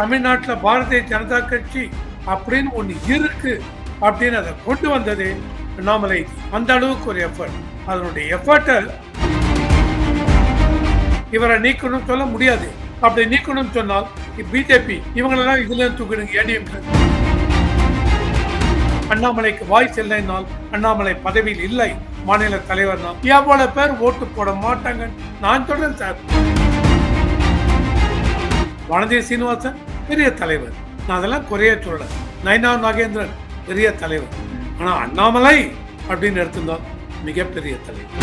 தமிழ்நாட்டில் பாரதிய ஜனதா கட்சி அப்படின்னு ஒன்று இருக்கு அப்படின்னு அதை கொண்டு வந்தது அண்ணாமலை. அந்த அளவுக்கு ஒரு எஃபர்ட் அதனுடைய எஃபர்ட்டை இவரை நீக்கணும் சொல்ல முடியாது. அப்படி நீக்கணும் சொன்னால் பிஜேபி இவங்களெல்லாம் இதுல தூக்கிடுங்க ஏடிஎம் அண்ணாமலைக்கு வாய்ஸ் இல்லைனால் அண்ணாமலை பதவியில் இல்லை. மாநில தலைவர் தான். எவ்வளவு பேர் ஓட்டு போட மாட்டாங்க நான் சொல்றேன் சார். வானதி சீனிவாசன் பெரிய தலைவர். நான் அதெல்லாம் குறைய சொல்ல நயனா நாகேந்திரன் பெரிய தலைவர். ஆனா அண்ணாமலை அப்படின்னு எடுத்திருந்தோம். மிகப்பெரிய தலைவர்.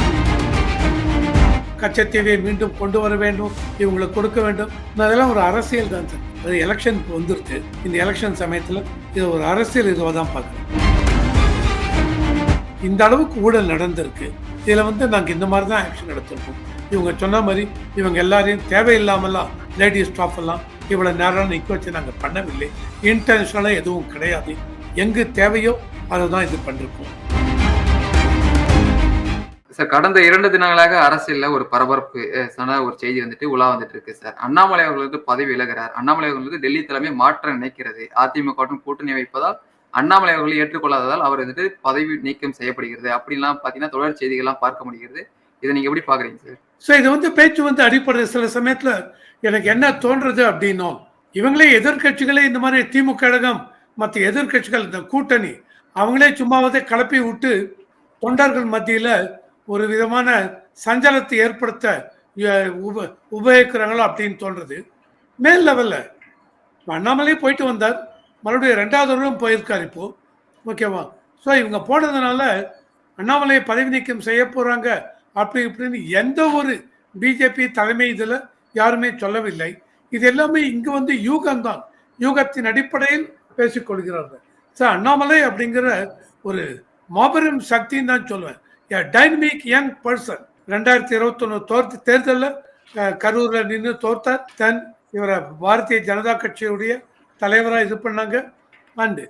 கச்சத்தீவை மீண்டும் கொண்டு வர வேண்டும். இவங்களுக்கு கொடுக்க வேண்டும். அதெல்லாம் ஒரு அரசியல் தான் சார். அது எலெக்ஷன் வந்துருச்சு. இந்த எலெக்ஷன் சமயத்தில் இது ஒரு அரசியல் இதுவாக தான் பார்க்குறேன் இந்த அளவுக்கு ஊழல் நடந்திருக்கு. இதில் வந்து நாங்கள் இந்த மாதிரி தான் ஆக்ஷன் எடுத்திருக்கோம். இவங்க சொன்ன மாதிரி இவங்க எல்லாரையும் தேவையில்லாமலாம் லேடி ஸ்டாஃப் எல்லாம் இவ்வளோ நேரம் நிற்க வச்சு நாங்கள் பண்ணவில்லை. இன்டென்ஷனலாக எதுவும் கிடையாது. எங்கு தேவையோ அதை தான் இது பண்ணிருக்கோம். சார் கடந்த இரண்டு தினங்களாக அரசியல்ல ஒரு பரபரப்பு சொன்ன ஒரு செய்தி வந்துட்டு உலா வந்துட்டு இருக்கு சார் அண்ணாமலை அவர்கள் வந்து பதவி விலகிறார். அண்ணாமலை அவர்கள் வந்து டெல்லி தலைமை மாற்ற நினைக்கிறது. அதிமுக கூட்டணி வைப்பதால் அண்ணாமலை அவர்களை ஏற்றுக்கொள்ளாததால் அவர் வந்துட்டு பதவி நீக்கம் செய்யப்படுகிறது. அப்படிலாம் பாத்தீங்கன்னா தொடர் செய்திகள்லாம் பார்க்க முடிகிறது. இதை நீங்க எப்படி பாக்குறீங்க சார் ஸோ இது வந்து பேச்சு வந்து அடிப்படை சில சமயத்தில் எனக்கு என்ன தோன்றது அப்படின்னோம் இவங்களே எதிர்க்கட்சிகளே இந்த மாதிரி திமுக கழகம் மற்ற எதிர்க்கட்சிகள் இந்த கூட்டணி அவங்களே சும்மாவதே கலப்பி விட்டு தொண்டர்கள் மத்தியில் ஒரு விதமான சஞ்சலத்தை ஏற்படுத்த உப உபயோகிக்கிறாங்களோ அப்படின்னு தோன்றது. மேல் லெவலில் அண்ணாமலை போயிட்டு வந்தார். மறுபடியும் ரெண்டாவது வருடம் போயிருக்கார் இப்போ. ஓகேவா? ஸோ இவங்க போனதுனால அண்ணாமலையை பதவி நீக்கம் செய்ய போகிறாங்க அப்படி இப்படின்னு எந்த ஒரு பிஜேபி தலைமை இதில் யாருமே சொல்லவில்லை. இது எல்லாமே இங்கே வந்து யூகம்தான். யூகத்தின் அடிப்படையில் பேசிக்கொள்கிறார்கள். சார் அண்ணாமலை அப்படிங்கிற ஒரு மாபெரும் சக்தின்னு தான் சொல்லுவேன். டைனமிக் யங் பர்சன் ரெண்டாயிரத்தி இருபத்தொன்னு தோர்த்து தேர்தலில் கரூரில் நின்று தோர்த்தார் தென் இவரை பாரதிய ஜனதா கட்சியுடைய தலைவராக இது பண்ணாங்க. அண்டு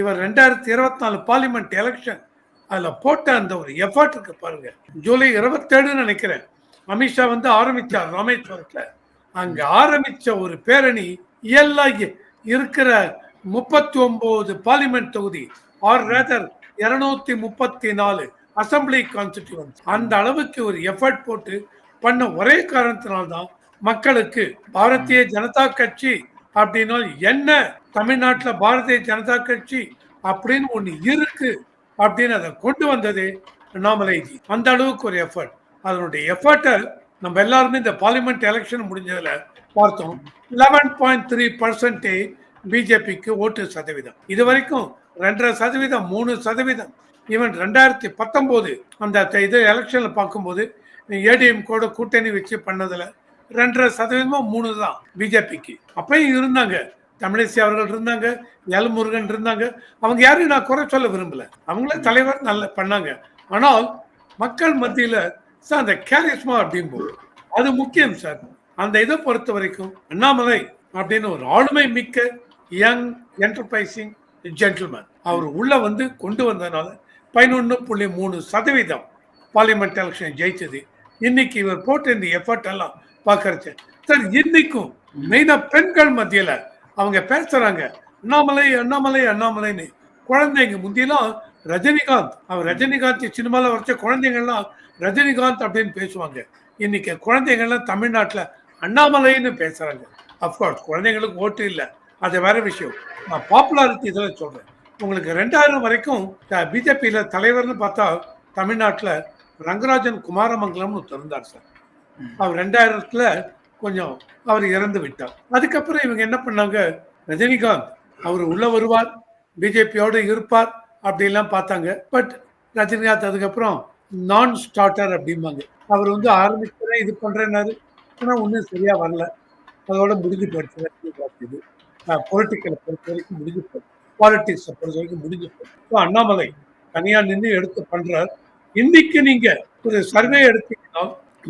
இவர் ரெண்டாயிரத்தி இருபத்தி நாலு பார்லிமெண்ட் எலெக்ஷன் அதில் போட்ட அந்த ஒரு எஃபர்ட் இருக்கு பாருங்க. ஜூலை இருபத்தேழுன்னு நினைக்கிறேன். அமித்ஷா வந்து ஆரம்பித்தார் ராமேஸ்வரத்தில். அங்க ஆரம்பிச்ச ஒரு பேரணி எல்லா இருக்கிற முப்பத்தி ஒன்பது பார்லிமெண்ட் தொகுதி. ஆர். ரேதர் இருநூத்தி முப்பத்தி நாலு அசம்பிளி கான்ஸ்டிடியூன்ஸ் அந்த அளவுக்கு ஒரு எஃபர்ட் போட்டு பண்ண ஒரே காரணத்தினால்தான் மக்களுக்கு பாரதிய ஜனதா கட்சி அப்படின்னா என்ன? தமிழ்நாட்டில் பாரதிய ஜனதா கட்சி அப்படின்னு ஒன்று இருக்கு அப்படின்னு அதை கொண்டு வந்தது அண்ணாமலை அந்த அளவுக்கு ஒரு எஃபர்ட். அதனுடைய எஃபர்ட்டை நம்ம எல்லாருமே இந்த பார்லிமெண்ட் எலெக்ஷன் முடிஞ்சதுல பார்த்தோம் லெவன் பாயிண்ட் த்ரீ பர்சன்டேஜ் பிஜேபிக்கு ஓட்டு சதவீதம். இது வரைக்கும் ரெண்டரை சதவீதம் மூணு சதவீதம் ஈவன் ரெண்டாயிரத்தி பத்தொம்போது அந்த இது எலெக்ஷனில் பார்க்கும்போது ஏடிஎம் கூட கூட்டணி வச்சு பண்ணதுல ரெண்டரை சதவீதமும் மூணு தான் பிஜேபிக்கு அப்பயும் இருந்தாங்க. தமிழிசை அவர்கள் இருந்தாங்க எல் முருகன் இருந்தாங்க. அவங்க யாரையும் நான் குறை சொல்ல விரும்பல. அவங்களே தலைவர் நல்ல பண்ணாங்க. ஆனால் மக்கள் மத்தியில சார் அந்த கேரிஸ்மா அப்படிம்போது அது முக்கியம் சார். அந்த இதை பொறுத்த வரைக்கும் அண்ணாமலை அப்படின்னு ஒரு ஆளுமை மிக்க யங் என்டர்பிரைசிங் ஜென்டில்மேன் அவர் உள்ள வந்து கொண்டு வந்ததுனால பதினொன்று புள்ளி மூணு சதவீதம் பார்லிமெண்ட் எலெக்ஷன் ஜெயிச்சது. இன்னைக்கு இவர் போட்ட இந்த எஃபர்ட் எல்லாம் பார்க்கறது சார் இன்னைக்கும் மெயினா பெண்கள் மத்தியில அவங்க பேசுறாங்க அண்ணாமலை அண்ணாமலை அண்ணாமலைன்னு குழந்தைங்க முந்தியெல்லாம் ரஜினிகாந்த் அவர் ரஜினிகாந்த் சினிமாவில் வரைச்ச குழந்தைங்கள்லாம் ரஜினிகாந்த் அப்படின்னு பேசுவாங்க. இன்னைக்கு குழந்தைங்கள்லாம் தமிழ்நாட்டில் அண்ணாமலைன்னு பேசுகிறாங்க அஃப்கோர்ஸ் குழந்தைங்களுக்கு ஓட்டு இல்லை. அது வேற விஷயம். நான் பாப்புலாரிட்டி இதில் சொல்கிறேன் உங்களுக்கு ரெண்டாயிரம் வரைக்கும் பிஜேபியில் தலைவர்னு பார்த்தா தமிழ்நாட்டில் ரங்கராஜன் குமாரமங்கலம்னு திறந்தார் சார். அவர் ரெண்டாயிரத்தில் கொஞ்சம் அவர் இறந்து விட்டார். அதுக்கப்புறம் இவங்க என்ன பண்ணாங்க? ரஜினிகாந்த் அவர் உள்ள வருவார். பிஜேபியோடு இருப்பார். அப்படிலாம் பார்த்தாங்க. பட் ரஜினிகாந்த் அதுக்கப்புறம் நான் ஸ்டார்டர் அப்படிம்பாங்க. அவர் வந்து ஆரம்பிக்கிறேன் இது பண்ணுறேன்னாரு ஆனால் ஒன்றும் சரியாக வரல. அதோட முடிஞ்சு போயிடுச்சு ரஜினிகாந்த் இது. பொலிட்டிக்கலை பொறுத்த வரைக்கும் முடிஞ்சு போயிடுச்சு பாலிட்டிக்ஸை பொறுத்த வரைக்கும் முடிஞ்சு போயிடுச்சு So, அண்ணாமலை தனியாக நின்று எடுத்து பண்ணுறார் இன்னைக்கு நீங்கள் ஒரு சர்வே எடுத்தீங்கன்னா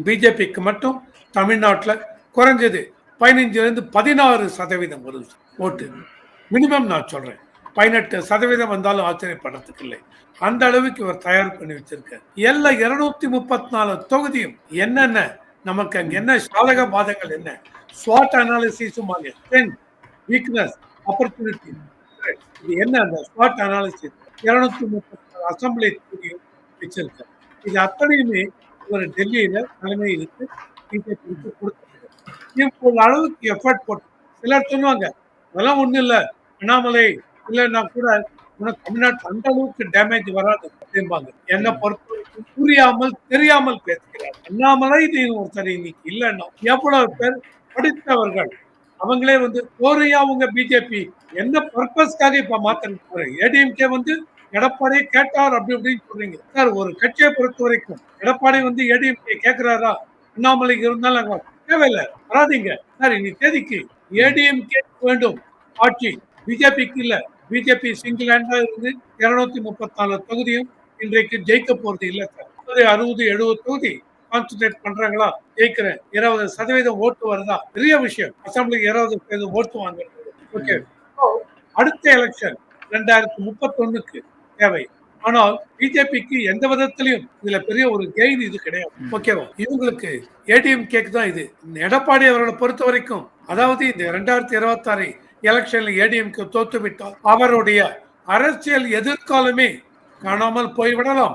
பிஜேபிக்கு மட்டும் தமிழ்நாட்டில் குறைஞ்சது பதினஞ்சுலேருந்து பதினாறு சதவீதம் வரும் ஓட்டு மினிமம் நான் சொல்கிறேன் பதினெட்டு சதவீதம் வந்தாலும் ஆச்சரியப்படுறதுக்கு இல்லை. அந்த அளவுக்கு இவர் தயார் பண்ணி வச்சிருக்கார். எல்லா இருநூத்தி முப்பத்தி நாலு தொகுதியும் என்னென்ன? நமக்கு அங்க என்ன சாதக பாதங்கள் என்ன? ஸ்வாட் அனாலிசிஸும் வீக்னஸ் ஆப்பர்ச்சுனிட்டி இது என்ன அந்த ஸ்வாட் அனாலிசிஸ் இருநூத்தி முப்பத்தி அசம்பிளி தொகுதியும் வச்சிருக்கார். இது அத்தனையுமே ஒரு டெல்லியில தலைமை இருக்கு பிஜேபிக்கு கொடுத்துருக்கு இப்போ அளவுக்கு எஃபர்ட் போட்டு சிலர் சொல்லுவாங்க அதெல்லாம் ஒன்றும் இல்லை. அண்ணாமலை இல்லைன்னா கூட உனக்கு தமிழ்நாட்டு அந்த அளவுக்கு டேமேஜ் வராது அப்படிம்பாங்க. என்ன பொறுத்த புரியாமல் தெரியாமல் பேசுகிறார். அண்ணாமலை நீ ஒருத்தர் இன்னைக்கு இல்லைன்னா எவ்வளவு பேர் படித்தவர்கள் அவங்களே வந்து கோரியா உங்க பிஜேபி என்ன பர்பஸ்க்காக இப்ப மாத்திருக்கு ஏடிஎம்கே வந்து எடப்பாடி கேட்டார் அப்படி இப்படின்னு சொல்றீங்க. சார் ஒரு கட்சியை பொறுத்த வரைக்கும் எடப்பாடி வந்து ஏடிஎம்கே கேட்கிறாரா அண்ணாமலைக்கு இருந்தாலும் தேவையில்லை. வராதீங்க. சார் இன்னைக்கு தேதிக்கு ஏடிஎம்கே வேண்டும். ஆட்சி பிஜேபிக்கு இல்லை. பிஜேபி சிங்கிள் ஹேண்டா இருந்து இருநூத்தி முப்பத்தி நாலு தொகுதியும் இன்றைக்கு ஜெயிக்க போறது இல்ல சார். அறுபது எழுபது தொகுதி கான்சன்ட்ரேட் பண்றாங்களா? ஜெயிக்கிறேன். இருபது சதவீதம் ஓட்டு வருதா? பெரிய விஷயம். அசம்பிளிக்கு இருபது சதவீதம் ஓட்டு வாங்குறது. ஓகே. அடுத்த எலெக்ஷன் ரெண்டாயிரத்தி முப்பத்தொன்னுக்கு தேவை. ஆனால் பிஜேபிக்கு எந்த விதத்திலையும் இதுல பெரிய ஒரு கெயின் இது கிடையாது. ஓகேவா இவங்களுக்கு ஏடிஎம் கேக்கு தான் இது. இந்த எடப்பாடி அவர்களை பொறுத்த வரைக்கும் அதாவது இந்த ரெண்டாயிரத்தி இருபத்தி ஆறு எலெக்ஷன்ல ஏடிஎம்கே தோத்து விட்டால் அவருடைய அரசியல் எதிர்காலமே காணாமல் போய்விடலாம்.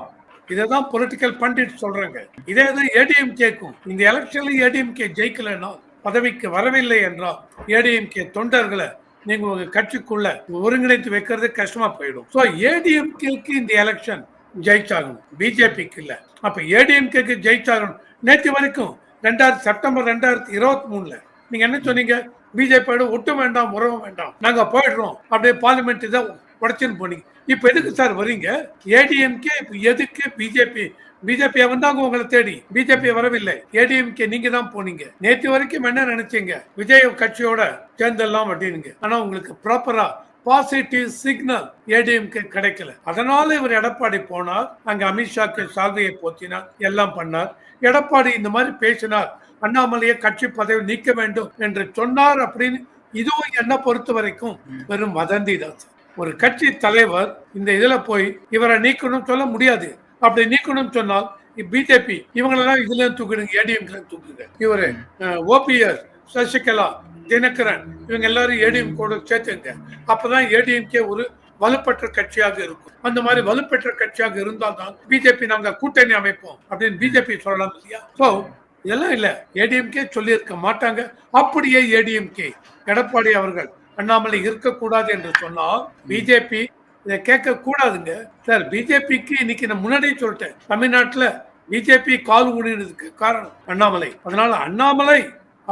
இதைதான் பொலிட்டிக்கல் பண்டிட் சொல்றாங்க. இதே தான் ஏடிஎம் கேக்கும் இந்த எலெக்ஷன்ல ஏடிஎம்கே ஜெயிக்கலன்னா பதவிக்கு வரவில்லை என்றால் ஏடிஎம்கே தொண்டர்களை நீங்க உங்க கட்சிக்குள்ள ஒருங்கிணைத்து வைக்கிறது கஷ்டமா போயிடும். ஸோ ஏடிஎம்கேக்கு இந்த எலெக்ஷன் ஜெயிச்சாகணும். பிஜேபிக்கு இல்ல. அப்ப ஏடிஎம்கேக்கு ஜெயிச்சாகணும். நேற்று வரைக்கும் ரெண்டாயிரத்தி செப்டம்பர் ரெண்டாயிரத்தி இருபத்தி மூணுல நீங்க என்ன சொன்னீங்க? பிஜேபியோட ஒட்டும் வேண்டாம் உறவும் வேண்டாம். நாங்க போயிடுறோம். அப்படியே பார்லிமெண்ட் இதை உடச்சுன்னு போனீங்க. இப்ப எதுக்கு சார் வரீங்க ஏடிஎம்கே எதுக்கு பிஜேபி பிஜேபி வந்தாங்க உங்களை தேடி. பிஜேபி வரவில்லை. ஏடிஎம்கே நீங்க தான் போனீங்க. நேற்று வரைக்கும் என்ன நினைச்சீங்க? விஜய் கட்சியோட சேர்ந்தெல்லாம் அப்படின்னுங்க. ஆனா உங்களுக்கு ப்ராப்பரா பாசிட்டிவ் சிக்னல் ஏடிஎம்கே கிடைக்கல. அதனால இவர் எடப்பாடி போனார். அங்க அமித்ஷாக்கு சால்வையை போத்தினார். எல்லாம் பண்ணார். எடப்பாடி இந்த மாதிரி பேசினார். அண்ணாமலையை கட்சி பதவி நீக்க வேண்டும் என்று சொன்னார் அப்படின்னு இதுவும் என்ன பொறுத்த வரைக்கும் வெறும் வதந்தி தான். ஒரு கட்சி தலைவர் இந்த இதுல போய் இவரை நீக்கணும் சொல்ல முடியாது. அப்படி நீக்கணும் சொன்னால் பிஜேபி இவங்களெல்லாம் இதுல தூக்கிடுங்க ஏடிஎம்ல தூக்குங்க. இவரு ஓபிஎஸ் சசிகலா தினகரன் இவங்க எல்லாரும் ஏடிஎம் கூட சேர்த்துங்க. அப்பதான் ஏடிஎம்கே ஒரு வலுப்பெற்ற கட்சியாக இருக்கும். அந்த மாதிரி வலுப்பெற்ற கட்சியாக இருந்தால் தான் பிஜேபி நாங்க கூட்டணி அமைப்போம் அப்படின்னு பிஜேபி சொல்லலாம் இல்லையா? ஸோ இதெல்லாம் இல்ல. ஏடிஎம்கே சொல்லியிருக்க மாட்டாங்க. அப்படியே ஏடிஎம்கே எடப்பாடி அவர்கள் அண்ணாமலை இருக்கக்கூடாது என்று சொன்னால் பிஜேபி இதை கேட்க கூடாதுங்க சார் பிஜேபிக்கு இன்னைக்கு நான் முன்னாடியே சொல்லிட்டேன். தமிழ்நாட்டுல பிஜேபி கால் ஊடினதுக்கு காரணம் அண்ணாமலை. அதனால அண்ணாமலை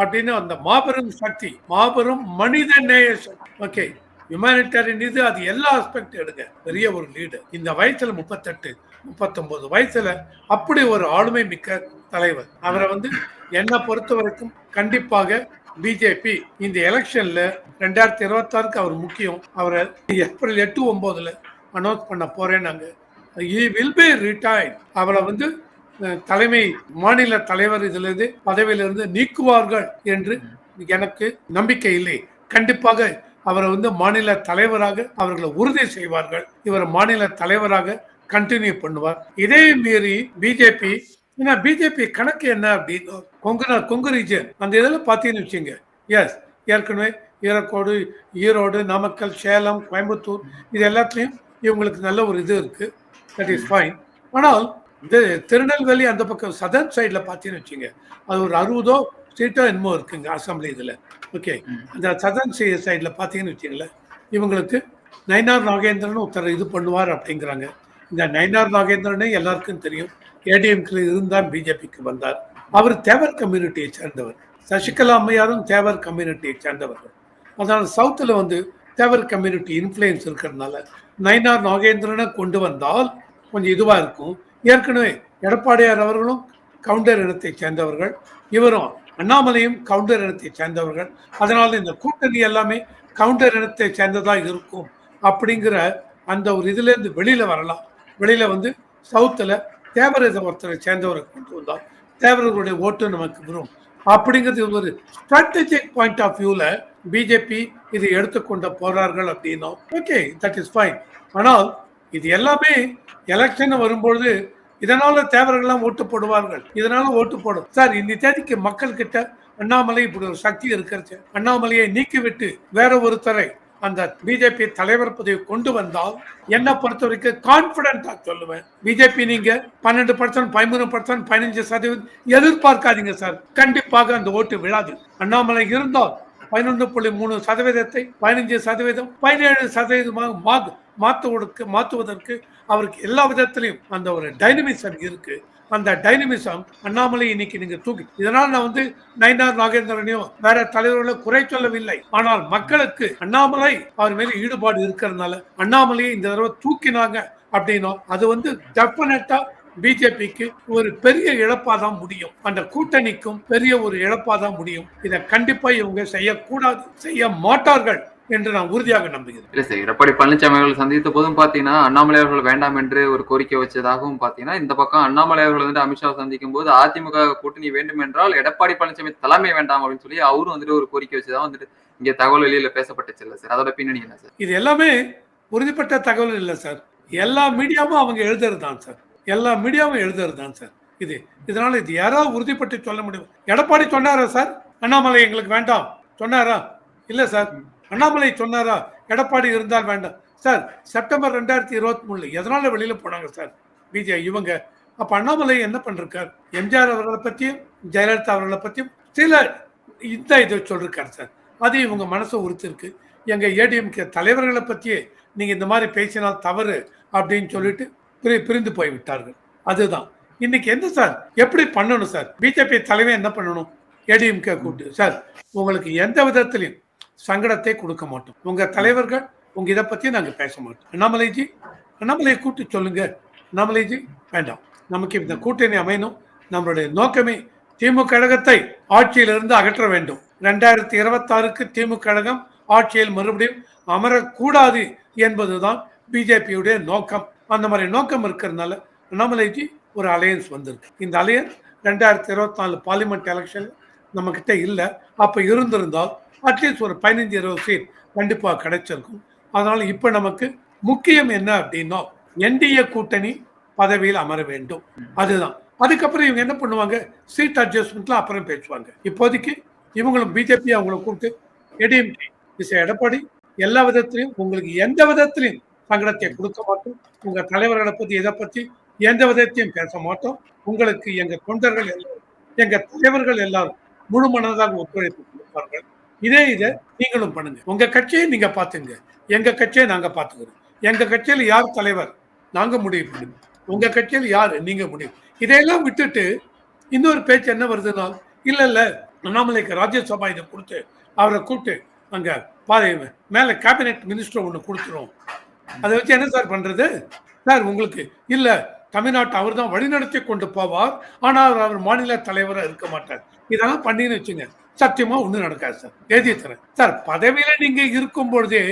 அப்படின்னு அந்த மாபெரும் சக்தி மாபெரும் மனித நேய சக்தி. ஓகே ஹியூமானிட்டரியன் இது அது எல்லா ஆஸ்பெக்ட் எடுங்க. பெரிய ஒரு லீடர் இந்த வயசுல முப்பத்தெட்டு முப்பத்தொன்பது வயசுல அப்படி ஒரு ஆளுமை மிக்க தலைவர். அவரை வந்து என்னை பொறுத்த வரைக்கும் கண்டிப்பாக பிஜேபி இந்த எலெக்ஷன்ல ரெண்டாயிரத்தி இருபத்தாறுக்கு அவர் முக்கியம். அவரை ஏப்ரல் எட்டு ஒன்பதுல அனௌன்ஸ் பண்ண போறேன்னாங்க. வில் பி ரிட்டையர்ட் அவரை வந்து தலைமை மாநில தலைவர் இதிலிருந்து பதவியிலிருந்து நீக்குவார்கள் என்று எனக்கு நம்பிக்கை இல்லை. கண்டிப்பாக அவரை வந்து மாநில தலைவராக அவர்களை உறுதி செய்வார்கள். இவர் மாநில தலைவராக கண்டினியூ பண்ணுவார். இதே மீறி பிஜேபி ஏன்னா பிஜேபி கணக்கு என்ன அப்படின்னா கொங்குனா கொங்கு ரீஜன் அந்த இதில் பார்த்தீங்கன்னு வச்சுங்க. எஸ் ஏற்கனவே ஈரக்கோடு ஈரோடு நாமக்கல் சேலம் கோயம்புத்தூர் இது எல்லாத்துலேயும் இவங்களுக்கு நல்ல ஒரு இது இருக்கு. தட் இஸ் ஃபைன் ஆனால் இது திருநெல்வேலி அந்த பக்கம் சதர்ன் சைடில் பார்த்தீங்கன்னு வச்சுங்க அது ஒரு அறுபதோ சீட்டோ என்னமோ இருக்குங்க அசம்பிளி இதில். ஓகே அந்த சதர்ன் சைடில் பார்த்தீங்கன்னு வச்சுங்களேன் இவங்களுக்கு நயினார் நாகேந்திரன் ஒருத்தர் இது பண்ணுவார் அப்படிங்கிறாங்க. இந்த நயினார் நாகேந்திரனே எல்லாருக்கும் தெரியும். ஏடிஎம்கில் இருந்தால் பிஜேபிக்கு வந்தார். அவர் தேவர் கம்யூனிட்டியை சேர்ந்தவர். சசிகலா அம்மையாரும் தேவர் கம்யூனிட்டியை சேர்ந்தவர்கள். அதனால் சவுத்தில் வந்து தேவர் கம்யூனிட்டி இன்ஃப்ளூயன்ஸ் இருக்கிறதுனால நயினார் நாகேந்திரனை கொண்டு வந்தால் கொஞ்சம் இதுவாக இருக்கும். ஏற்கனவே எடப்பாடியார் அவர்களும் கவுண்டர் இனத்தை சேர்ந்தவர்கள் இவரும் அண்ணாமலையும் கவுண்டர் இனத்தை சேர்ந்தவர்கள். அதனால இந்த கூட்டணி எல்லாமே கவுண்டர் இனத்தை சேர்ந்ததாக இருக்கும் அப்படிங்கிற அந்த ஒரு இதுலேருந்து வெளியில வரலாம். வெளியில வந்து சவுத்தில் தேவரத ஒருத்தரை சேர்ந்தவரை கொண்டு வந்தால் தேவரர்களுடைய ஓட்டு நமக்கு வரும். அப்படிங்கிறது ஒரு ஸ்ட்ராட்டஜிக் பாயிண்ட் ஆஃப் வியூல பிஜேபி இது எடுத்துக்கொண்ட போறார்கள் அப்படின்னா ஓகே தட் இஸ் ஃபைன் ஆனால் இது எல்லாமே எலெக்ஷன் வரும்பொழுது இதனால தேவர்கள்லாம் ஓட்டு போடுவார்கள். இதனால ஓட்டு போடும். சார் இந்த தேதிக்கு மக்கள் கிட்ட அண்ணாமலை இப்படி ஒரு சக்தி இருக்கிறது. அண்ணாமலையை நீக்கிவிட்டு வேற ஒருத்தரை அந்த பிஜேபி தலைவர் பதவி கொண்டு வந்தால் என்ன பொறுத்த வரைக்கும் கான்பிடண்டா சொல்லுவேன். பிஜேபி நீங்க பன்னெண்டு பர்சன்ட் பதிமூணு பர்சன்ட் பதினஞ்சு சதவீதம் எதிர்பார்க்காதீங்க சார். கண்டிப்பாக அந்த ஓட்டு விழாது. அண்ணாமலை இருந்தால் பதினொன்று புள்ளி மூணு சதவீதத்தை பதினஞ்சு சதவீதம் பதினேழு சதவீதமாக மாற்று மாற்றுவதற்கு மாற்றுவதற்கு அவருக்கு எல்லா விதத்திலையும் அந்த ஒரு டைனமிசம் இருக்கு. அந்த டைனமிசம் அண்ணாமலை இன்னைக்கு நீங்க தூக்கி இதனால் நான் வந்து நயினார் நாகேந்திரனையும் வேற தலைவர்களை குறை சொல்லவில்லை. ஆனால் மக்களுக்கு அண்ணாமலை அவர் மேல ஈடுபாடு இருக்கிறதுனால அண்ணாமலையை இந்த தடவை தூக்கினாங்க அப்படின்னா அது வந்து டெஃபினட்டா பிஜேபிக்கு ஒரு பெரிய இழப்பா தான் முடியும். அந்த கூட்டணிக்கும் பெரிய ஒரு இழப்பா தான் முடியும். இதை கண்டிப்பா இவங்க செய்யக்கூடாது செய்ய மாட்டார்கள் என்று நான் உறுதியாக நம்புகிறேன். இல்ல சார் எடப்பாடி பழனிசாமி அவர்கள் சந்தித்த போதும் பாத்தீங்கன்னா அண்ணாமலை அவர்கள் வேண்டாம் என்று ஒரு கோரிக்கை வச்சதாகவும் பாத்தீங்கன்னா இந்த பக்கம் அண்ணாமலை அவர்கள் வந்து அமித்ஷா சந்திக்கும் போது அதிமுக கூட்டணி வேண்டும் என்றால் எடப்பாடி பழனிசாமி தலைமை வேண்டாம் அப்படின்னு சொல்லி அவரும் வந்துட்டு ஒரு கோரிக்கை வச்சதா வந்துட்டு இங்க தகவல் வெளியில பேசப்பட்டுச்சு இல்ல சார். அதோட பின்னணி என்ன சார்? இது எல்லாமே உறுதிப்பட்ட தகவல் இல்லை சார். எல்லா மீடியாவும் அவங்க எழுதுறது தான் சார். எல்லா மீடியாவும் எழுதுறது தான் சார். இது. இதனால இது யாராவது உறுதிப்பட்டு சொல்ல முடியும். எடப்பாடி சொன்னாரா சார்? அண்ணாமலை எங்களுக்கு வேண்டாம். சொன்னாரா? இல்ல சார். அண்ணாமலை சொன்னாரா? எடப்பாடி இருந்தால் வேண்டாம். சார் செப்டம்பர் ரெண்டாயிரத்தி இருபத்தி மூணுல எதனால வெளியில போனாங்க சார்? பிஜே இவங்க. அப்ப அண்ணாமலை என்ன பண்ணிருக்கார்? எம்ஜிஆர் அவர்களை பத்தியும் ஜெயலலிதா அவர்களை பத்தியும் சில இந்த இதை சொல்லிருக்காரு சார். அது இவங்க மனசை உறுத்திருக்கு. எங்க ஏடிஎம்கே தலைவர்களை பற்றியே நீங்க இந்த மாதிரி பேசினால் தவறு அப்படின்னு சொல்லிட்டு பிரி- பிரிந்து போய் விட்டார்கள் அதுதான். இன்னைக்கு என்ன சார்? எப்படி பண்ணணும் சார்? பிஜேபி தலைவர் என்ன பண்ணணும்? ஏடிஎம்கே கூட்டு சார் உங்களுக்கு எந்த விதத்திலையும் சங்கடத்தை கொடுக்க மாட்டோம். உங்க தலைவர்கள் உங்க இதை பத்தி நாங்க பேச மாட்டோம். அண்ணாமலைஜி அண்ணாமலையை கூட்டு சொல்லுங்க. அண்ணாமலைஜி வேண்டாம். நமக்கு இந்த கூட்டணி அமையணும். நம்மளுடைய நோக்கமே திமுக கழகத்தை ஆட்சியிலிருந்து அகற்ற வேண்டும். ரெண்டாயிரத்தி இருபத்தாறுக்கு திமுக கழகம் ஆட்சியில் மறுபடியும் அமரக்கூடாது என்பதுதான் பிஜேபியுடைய நோக்கம். அந்த மாதிரி நோக்கம் இருக்கிறதுனால அண்ணாமலைக்கு ஒரு அலையன்ஸ் வந்திருக்கு. இந்த அலையன்ஸ் ரெண்டாயிரத்தி இருபத்தி நாலு பார்லிமெண்ட் எலெக்ஷன் நம்ம கிட்ட இல்லை. அப்போ இருந்திருந்தால் அட்லீஸ்ட் ஒரு பதினஞ்சு இருபது சீட் கண்டிப்பாக கிடைச்சிருக்கும். அதனால இப்போ நமக்கு முக்கியம் என்ன அப்படின்னா என்டிஏ கூட்டணி பதவியில் அமர வேண்டும். அதுதான். அதுக்கப்புறம் இவங்க என்ன பண்ணுவாங்க? சீட் அட்ஜஸ்ட்மெண்ட்ல அப்புறம் பேசுவாங்க. இப்போதைக்கு இவங்களும் பிஜேபி அவங்கள கூப்பிட்டு எடிஎம்டி எடப்பாடி எல்லா விதத்திலையும் உங்களுக்கு எந்த விதத்திலையும் சங்கடத்தை கொடுக்க மாட்டோம். உங்க தலைவர்களை பத்தி எதை பத்தி எந்த விதத்தையும் பேச மாட்டோம். உங்களுக்கு எங்க தொண்டர்கள் எல்லாரும் எங்க தலைவர்கள் எல்லாரும் முழு மனதாக ஒத்துழைப்பு கொடுப்பார்கள். இதே இதை நீங்களும் பண்ணுங்க. உங்க கட்சியை நீங்க பாத்துங்க எங்க கட்சியை நாங்க பாத்துக்கிறோம் எங்க கட்சியில யார் தலைவர்? நாங்க முடிவு பண்ணுவோம். உங்க கட்சியில் யாரு? நீங்க முடிவு. இதையெல்லாம் விட்டுட்டு இன்னொரு பேச்சு என்ன வருதுன்னா இல்ல இல்ல அண்ணாமலைக்கு ராஜ்யசபா இதை கொடுத்து அவரை கூப்பிட்டு அங்க பாதை மேல கேபினெட் மினிஸ்டர் ஒன்று கொடுத்துரும். அதை வச்சு என்ன சார் பண்றது? சார் உங்களுக்கு இல்ல தமிழ்நாட்டை அவர் தான் வழிநடத்தி கொண்டு போவார். ஆனால் அவர் மாநில தலைவரா இருக்க மாட்டார். இதெல்லாம் பண்ணின்னு வச்சுங்க. சத்தியமா ஒண்ணும் நடக்காது சார். எழுதி தரேன் சார் பதவியில நீங்க இருக்கும் பொழுதே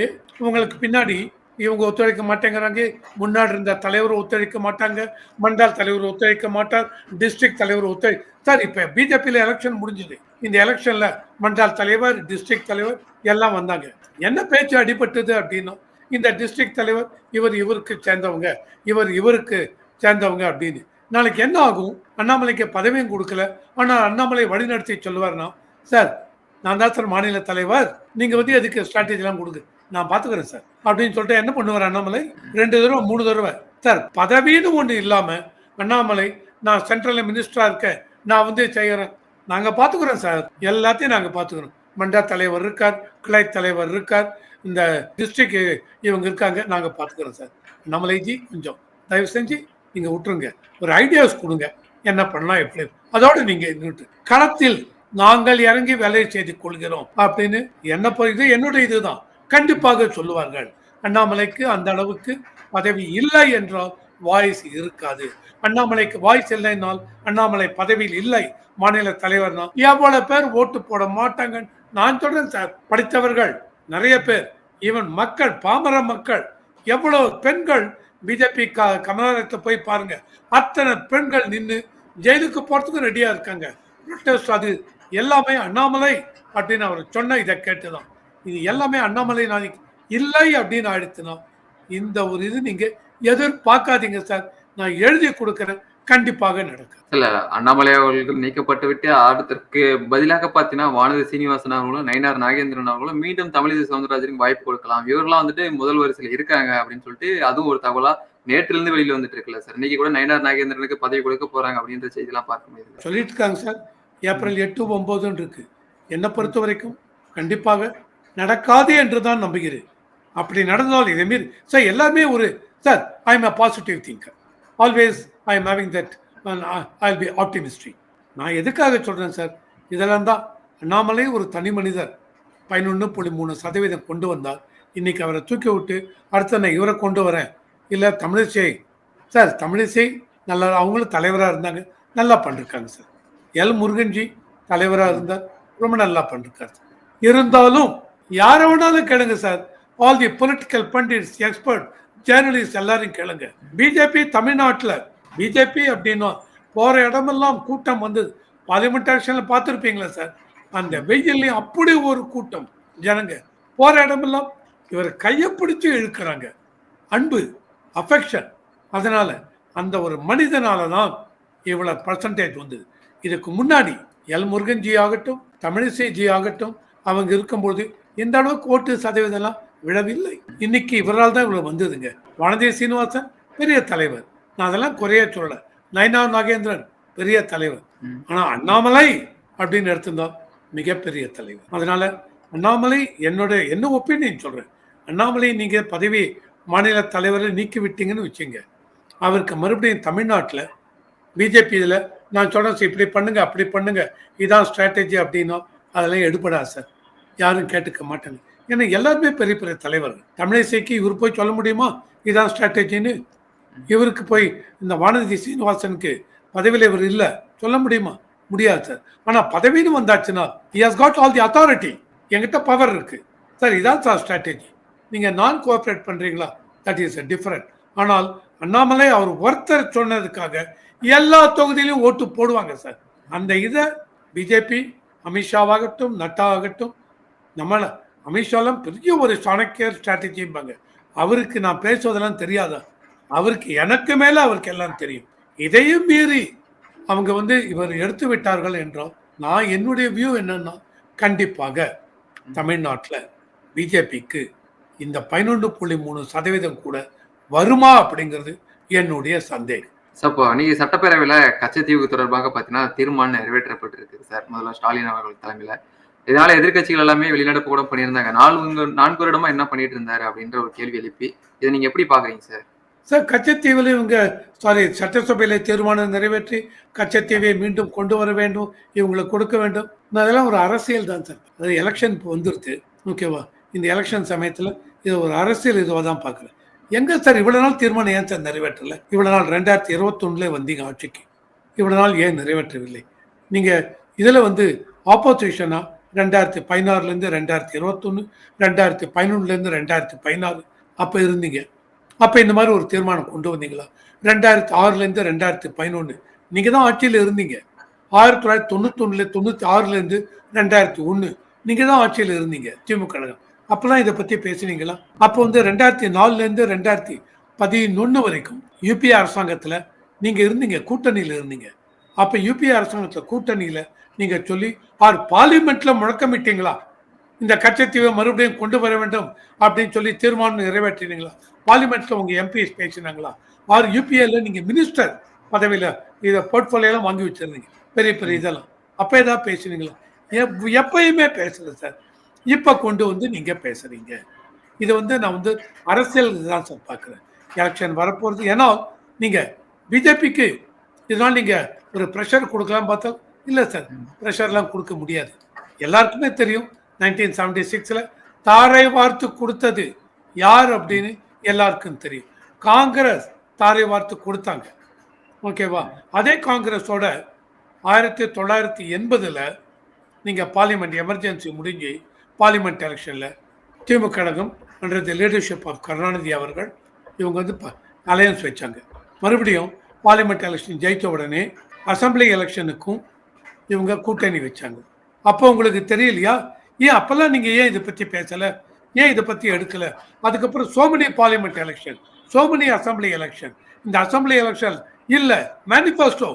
உங்களுக்கு பின்னாடி இவங்க ஒத்துழைக்க மாட்டேங்கிறாங்க. முன்னாடி இருந்த தலைவர் ஒத்துழைக்க மாட்டாங்க. மண்டால் தலைவர் ஒத்துழைக்க மாட்டார். டிஸ்ட்ரிக்ட் தலைவர் ஒத்துழை சார் இப்ப பிஜேபியில எலெக்ஷன் முடிஞ்சது. இந்த எலெக்ஷன்ல மண்டால் தலைவர் டிஸ்ட்ரிக்ட் தலைவர் எல்லாம் வந்தாங்க. என்ன பேச்சு அடிபட்டது அப்படின்னா இந்த டிஸ்ட்ரிக்ட் தலைவர் இவர் இவருக்கு சேர்ந்தவங்க இவர் இவருக்கு சேர்ந்தவங்க அப்படின்னு. நாளைக்கு என்ன ஆகும்? அண்ணாமலைக்கு பதவியும் கொடுக்கல. ஆனால் அண்ணாமலை வழிநடத்தி சொல்லுவார்னா சார் நான் தான் சார் மாநில தலைவர். நீங்கள் வந்து எதுக்கு ஸ்ட்ராட்டஜிலாம் கொடுங்க. நான் பார்த்துக்கிறேன் சார். அப்படின்னு சொல்லிட்டு என்ன பண்ணுவார் அண்ணாமலை? ரெண்டு தடவை மூணு தடவை சார் பதவின்னு ஒன்று இல்லாமல் அண்ணாமலை நான் சென்ட்ரலில் மினிஸ்டராக இருக்கேன். நான் வந்து செய்கிறேன் நாங்கள் பார்த்துக்குறோம் சார். எல்லாத்தையும் நாங்கள் பார்த்துக்கிறோம் மண்டா தலைவர் இருக்கார் கிளை தலைவர் இருக்கார். இந்த டிஸ்ட்ரிக்ட் இவங்க இருக்காங்க நாங்கள் பார்த்துக்கிறோம் சார். நம்மளைஜி கொஞ்சம் தயவு செஞ்சு நீங்கள் விட்டுருங்க. ஒரு ஐடியாஸ் கொடுங்க. என்ன பண்ணலாம் எப்படி? அதோட நீங்கள் இருந்துட்டு களத்தில் நாங்கள் இறங்கி வேலையை செய்து கொள்கிறோம் அப்படின்னு என்ன பொ- இது என்னுடைய இதுதான். கண்டிப்பாக சொல்லுவார்கள். அண்ணாமலைக்கு அந்த அளவுக்கு பதவி இல்லை என்றால் வாய்ஸ் இருக்காது. அண்ணாமலைக்கு வாய்ஸ் இல்லைனால் அண்ணாமலை பதவியில் இல்லை. மாநில தலைவர்னா எவ்வளவு பேர் ஓட்டு போட மாட்டாங்க நான் சொல்றேன் சார். படித்தவர்கள் நிறைய பேர். ஈவன் மக்கள் பாமர மக்கள் எவ்வளவு பெண்கள் பிஜேபி கமலாலயத்தை போய் பாருங்க. அத்தனை பெண்கள் நின்று ஜெயிலுக்கு போறதுக்கு ரெடியா இருக்காங்க. protest அது எல்லாமே அண்ணாமலை அப்படின்னு அவர் சொன்ன இதை கேட்டுதான். இது எல்லாமே அண்ணாமலை நாளைக்கு இல்லை அப்படின்னு ஆயிடுச்சுன்னா இந்த ஒரு இது நீங்க எதிர்பார்க்காதீங்க சார். நான் எழுதி கொடுக்குறேன். கண்டிப்பாக நடக்கும். இல்ல அண்ணாமலை அவர்கள் நீக்கப்பட்டு விட்டு அடுத்தற்கு பதிலாக பாத்தீங்கன்னா வானதி சீனிவாசன் அவர்களும் நயினார் நாகேந்திரன் அவர்களும் மீண்டும் தமிழிசை சவுந்தரராஜனுக்கு வாய்ப்பு கொடுக்கலாம். இவரெல்லாம் வந்துட்டு முதல் வரிசையில் இருக்காங்க அப்படின்னு சொல்லிட்டு அதுவும் ஒரு தகவலா நேற்றுல இருந்து வெளியில வந்துட்டு இருக்குல்ல சார். இன்னைக்கு கூட நயினார் நாகேந்திரனுக்கு பதவி கொடுக்க போறாங்க அப்படின்ற செய்தி எல்லாம் பார்க்க முடியுது. சொல்லிட்டு இருக்காங்க சார். ஏப்ரல் எட்டு ஒன்பதுன்னு இருக்கு. என்னை பொறுத்த வரைக்கும் கண்டிப்பாக நடக்காது என்று தான் நம்புகிறேன். அப்படி நடந்தால் இதே மாரி சார் எல்லாமே ஒரு sir I am a positive thinker always I am having that I be optimistic நான் எதுக்காக சொல்கிறேன் சார் இதெல்லாம் தான் அண்ணாமலை ஒரு தனி மனிதர் பதினொன்று புள்ளி மூணு சதவீதம் கொண்டு வந்தார். இன்னைக்கு அவரை தூக்கி விட்டு அடுத்த நான் இவரை கொண்டு வரேன். இல்லை தமிழிசை. சார் தமிழிசை நல்லா அவங்களும் தலைவராக இருந்தாங்க. நல்லா பண்ணிருக்காங்க சார் எல் முருகன்ஜி தலைவராக இருந்தார். ரொம்ப நல்லா பண்ணிருக்காரு இருந்தாலும் யாரை வேணாலும் கேளுங்க sir all the political pundits expert journalist எல்லாரும் கேளுங்க. பிஜேபி தமிழ்நாட்டில் பிஜேபி அப்படின்னா போகிற இடமெல்லாம் கூட்டம் வந்து பார்லிமெண்ட் எலெக்ஷனில் பார்த்துருப்பீங்களா சார் அந்த வெயில்லையும் அப்படி ஒரு கூட்டம் ஜனங்க போகிற இடமெல்லாம் இவர் கையை பிடிச்சி இழுக்கிறாங்க. அன்பு அஃபெக்ஷன் அதனால் அந்த ஒரு மனிதனால தான் இவ்வளோ பர்சன்டேஜ் வந்தது. இதுக்கு முன்னாடி எல் முருகன்ஜி ஆகட்டும் தமிழிசை ஜி ஆகட்டும் அவங்க இருக்கும்போது இந்த அளவுக்கு ஓட்டு சதவீதம்லாம் விழவில்லை. இன்னைக்கு இவரால் தான் இவ்வளவு வந்ததுங்க. வானதி சீனிவாசன் பெரிய தலைவர். நான் அதெல்லாம் குறைய சொல்லல. நயனா நாகேந்திரன் பெரிய தலைவர். ஆனா அண்ணாமலை அப்படின்னு எடுத்திருந்தா மிகப்பெரிய தலைவர். அதனால அண்ணாமலை என்னோட என்ன ஒப்பீனியன் சொல்றேன்? அண்ணாமலை நீங்க பதவி மாநில தலைவரை நீக்கி விட்டீங்கன்னு வச்சுங்க. அவருக்கு மறுபடியும் தமிழ்நாட்டில் பிஜேபி இதில் நான் சொல்றேன் சார் இப்படி பண்ணுங்க அப்படி பண்ணுங்க. இதான் ஸ்ட்ராட்டஜி அப்படின்னா அதெல்லாம் எடுபடாது சார். யாரும் கேட்டுக்க மாட்டாங்க. ஏன்னா எல்லாருமே பெரிய பெரிய தலைவர்கள். தமிழிசைக்கு இவர் போய் சொல்ல முடியுமா? இதான் ஸ்ட்ராட்டஜின்னு இவருக்கு போய் இந்த வானதி சீனிவாசனுக்கு பதவியில் இவர் இல்லை. சொல்ல முடியுமா? முடியாது சார். ஆனால் பதவின்னு வந்தாச்சுன்னா he got all the authority என்கிட்ட பவர் இருக்கு. சார் இதான் சார் ஸ்ட்ராட்டஜி நீங்கள் நான் கோஆப்ரேட் பண்ணுறீங்களா தட் இஸ் டிஃப்ரெண்ட் ஆனால் அண்ணாமலை அவர் ஒருத்தர் சொன்னதுக்காக எல்லா தொகுதியிலையும் ஓட்டு போடுவாங்க சார். அந்த இதை பிஜேபி அமித்ஷாவாகட்டும் நட்டாவாகட்டும் நம்மளை அமித்ஷாலாம் பெரிய ஒரு சாணக்கியர் ஸ்ட்ராட்டஜிம்பாங்க அவருக்கு நான் பேசுவதெல்லாம் தெரியாதா? அவருக்கு எனக்கு மேலே அவருக்கு எல்லாம் தெரியும். இதையும் மீறி அவங்க வந்து இவர் எடுத்து விட்டார்கள் என்றால் நான் என்னுடைய வியூ என்னன்னா கண்டிப்பாக தமிழ்நாட்டில் பிஜேபிக்கு இந்த பதினொன்று புள்ளி மூணு சதவீதம் கூட வருமா அப்படிங்கிறது என்னுடைய சந்தேகம். சார் இப்போ நீங்க சட்டப்பேரவையில கச்சத்தீவு தொடர்பாக பார்த்தீங்கன்னா தீர்மானம் நிறைவேற்றப்பட்டிருக்கு சார். முதல்ல ஸ்டாலின் அவர்கள் தலைமையில். இதனால எதிர்க்கட்சிகள் எல்லாமே வெளிநடப்பு கூட பண்ணியிருந்தாங்க. நான்கு நான்கு வருடமா என்ன பண்ணிட்டு இருந்தாரு அப்படின்ற ஒரு கேள்வி எழுப்பி இதை நீங்க எப்படி பாக்குறீங்க சார்? சார் கச்சத்தீவில் இவங்க சாரி சட்டசபையில் தீர்மானம் நிறைவேற்றி கச்சத்தீவை மீண்டும் கொண்டு வர வேண்டும் இவங்களுக்கு கொடுக்க வேண்டும். அதெல்லாம் ஒரு அரசியல் தான் சார். அது எலெக்ஷன் இப்போ வந்துருது ஓகேவா? இந்த எலெக்ஷன் சமயத்தில் இது ஒரு அரசியல் இதுவாக தான் பார்க்குறேன் எங்கே சார் இவ்வளோ நாள் தீர்மானம் ஏன் சார் நிறைவேற்றல? இவ்வளோ நாள் ரெண்டாயிரத்தி இருபத்தொன்னுல வந்தீங்க ஆட்சிக்கு. இவ்வளோ நாள் ஏன் நிறைவேற்றவில்லை? நீங்கள் இதில் வந்து ஆப்போசிஷனாக ரெண்டாயிரத்தி பதினாறுலேருந்து ரெண்டாயிரத்தி இருபத்தொன்று ரெண்டாயிரத்தி பதினொன்றுலேருந்து ரெண்டாயிரத்தி பதினாறு அப்போ இருந்தீங்க. அப்போ இந்த மாதிரி ஒரு தீர்மானம் கொண்டு வந்தீங்களா? ரெண்டாயிரத்தி ஆறுலேருந்து ரெண்டாயிரத்தி பதினொன்று நீங்கள் தான் ஆட்சியில் இருந்தீங்க. ஆயிரத்தி தொள்ளாயிரத்தி தொண்ணூத்தொன்னுல தொண்ணூற்றி ஆறுலேருந்து ரெண்டாயிரத்தி ஒன்று நீங்கள் தான் ஆட்சியில் இருந்தீங்க திமுக கழகம் அப்போல்லாம் இதை பற்றி பேசுனீங்களா? அப்போ வந்து ரெண்டாயிரத்தி நாலுலேருந்து ரெண்டாயிரத்தி பதினொன்று வரைக்கும் யூபிஏ அரசாங்கத்தில் நீங்கள் இருந்தீங்க கூட்டணியில் இருந்தீங்க. அப்போ யூபிஏ அரசாங்கத்தில் கூட்டணியில் நீங்கள் சொல்லி ஆர் பார்லிமெண்ட்டில் முழக்கமிட்டீங்களா? இந்த கச்சத்தீவை மறுபடியும் கொண்டு வர வேண்டும் அப்படின்னு சொல்லி தீர்மானம் நிறைவேற்றினீங்களா? பார்லிமெண்ட்ல உங்க எம்பிஸ் பேசினாங்களா? ஆர் யூபிஏல நீங்க மினிஸ்டர் பதவியில இதை போர்ட்ஃபோலியோலாம் வாங்கி வச்சிருந்தீங்க. பெரிய பெரிய இதெல்லாம். அப்போ ஏதாவது பேசுனீங்களா? எப்- எப்பயுமே பேசல சார். இப்போ கொண்டு வந்து நீங்க பேசுறீங்க. இது வந்து நான் வந்து அரசியல் இதுதான் சார் பார்க்குறேன் எலெக்ஷன் வரப்போகிறது ஏன்னா நீங்க பிஜேபிக்கு இதனால் நீங்கள் ஒரு ப்ரெஷர் கொடுக்கலாம் பார்த்தா இல்லை சார் ப்ரெஷர்லாம் கொடுக்க முடியாது. எல்லாருக்குமே தெரியும் நைன்டீன் செவன்டி சிக்ஸில் தாரை வார்த்து கொடுத்தது யார் அப்படின்னு எல்லாருக்கும் தெரியும். காங்கிரஸ் தாரை வார்த்து கொடுத்தாங்க. ஓகேவா அதே காங்கிரஸோட ஆயிரத்தி தொள்ளாயிரத்தி எண்பதில் நீங்கள் பார்லிமெண்ட் எமர்ஜென்சி முடிஞ்சு பார்லிமெண்ட் எலெக்ஷனில் திமுக கழகம் என்ற தி லீடர்ஷிப் ஆஃப் கருணாநிதி அவர்கள் இவங்க வந்து அலையன்ஸ் வச்சாங்க. மறுபடியும் பார்லிமெண்ட் எலெக்ஷன் ஜெயித்த உடனே அசம்பிளி எலெக்ஷனுக்கும் இவங்க கூட்டணி வச்சாங்க. அப்போ உங்களுக்கு தெரியலையா? ஏன் அப்போல்லாம் நீங்கள் ஏன் இதை பற்றி பேசலை? ஏன் இதை பற்றி எடுக்கலை? அதுக்கப்புறம் so many parliament election so many assembly election இந்த அசம்பிளி எலெக்ஷன் இல்லை மேனிஃபெஸ்டோ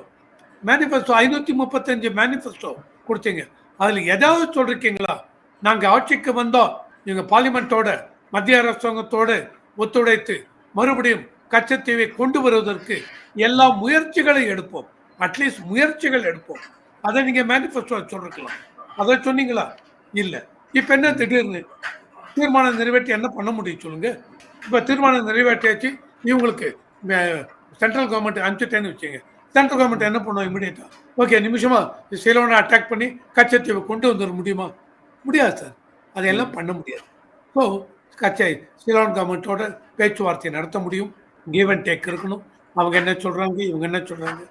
மேனிஃபெஸ்டோ ஐநூற்றி முப்பத்தஞ்சு மேனிஃபெஸ்டோ கொடுத்தீங்க. அதில் ஏதாவது சொல்கிறீங்களா நாங்கள் ஆட்சிக்கு வந்தோம். நீங்க பார்லிமெண்ட்டோட மத்திய அரசாங்கத்தோடு ஒத்துழைத்து மறுபடியும் கச்சத்தீவை கொண்டு வருவதற்கு எல்லா முயற்சிகளை எடுப்போம். அட்லீஸ்ட் முயற்சிகள் எடுப்போம். அதை நீங்க மேனிஃபெஸ்டோ சொல்லிருக்கலாம். அதை சொன்னீங்களா? இல்ல. இப்ப என்ன திடீர்னு தீர்மானம் நிறைவேற்றி என்ன பண்ண முடியும் சொல்லுங்க. இப்ப தீர்மானம் நிறைவேற்றியாச்சு. இவங்களுக்கு சென்ட்ரல் கவர்மெண்ட் அனுப்பிச்சிட்டேன்னு வச்சுங்க சென்ட்ரல் கவர்மெண்ட் என்ன பண்ணுவோம் இமிடியேட்டா ஓகே நிமிஷமா சிலவனை அட்டாக் பண்ணி கச்சத்தீவை கொண்டு வந்துட முடியுமா? முடியாது சார். அதையெல்லாம் பண்ண முடியாது. ஸோ கச்சை சிலோன் கவர்மெண்ட்டோட பேச்சுவார்த்தை நடத்த முடியும். கிவ் அண்ட் டேக் இருக்கணும். அவங்க என்ன சொல்கிறாங்க இவங்க என்ன சொல்கிறாங்க